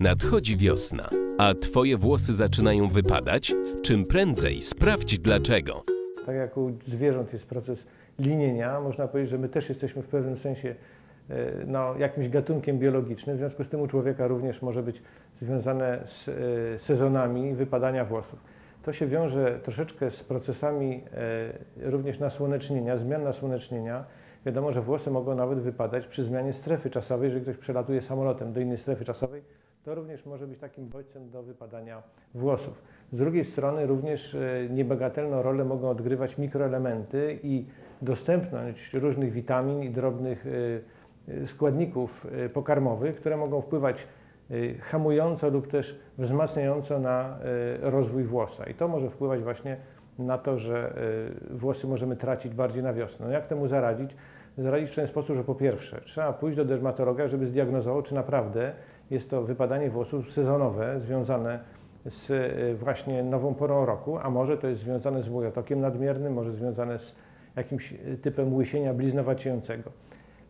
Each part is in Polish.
Nadchodzi wiosna, a twoje włosy zaczynają wypadać? Czym prędzej sprawdź dlaczego. Tak jak u zwierząt jest proces linienia, można powiedzieć, że my też jesteśmy w pewnym sensie e, no, jakimś gatunkiem biologicznym. W związku z tym u człowieka również może być związane z e, sezonami wypadania włosów. To się wiąże troszeczkę z procesami e, również nasłonecznienia, zmian nasłonecznienia. Wiadomo, że włosy mogą nawet wypadać przy zmianie strefy czasowej. Jeżeli ktoś przelatuje samolotem do innej strefy czasowej, to również może być takim bodźcem do wypadania włosów. Z drugiej strony również e, niebagatelną rolę mogą odgrywać mikroelementy i dostępność różnych witamin i drobnych e, e, składników pokarmowych, które mogą wpływać hamująco lub też wzmacniająco na rozwój włosa. I to może wpływać właśnie na to, że włosy możemy tracić bardziej na wiosnę. No jak temu zaradzić? Zaradzić w ten sposób, że po pierwsze trzeba pójść do dermatologa, żeby zdiagnozował, czy naprawdę jest to wypadanie włosów sezonowe związane z e, właśnie nową porą roku, a może to jest związane z łojotokiem nadmiernym, może związane z jakimś e, typem łysienia bliznowaciejącego.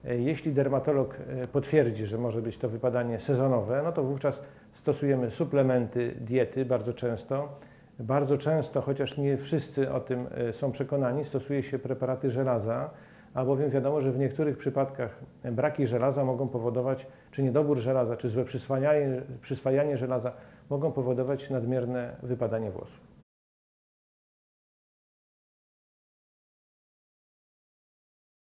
E, jeśli dermatolog potwierdzi, że może być to wypadanie sezonowe, no to wówczas stosujemy suplementy diety bardzo często. Bardzo często, chociaż nie wszyscy o tym są przekonani, stosuje się preparaty żelaza, albowiem wiadomo, że w niektórych przypadkach braki żelaza mogą powodować, czy niedobór żelaza, czy złe przyswajanie, przyswajanie żelaza mogą powodować nadmierne wypadanie włosów.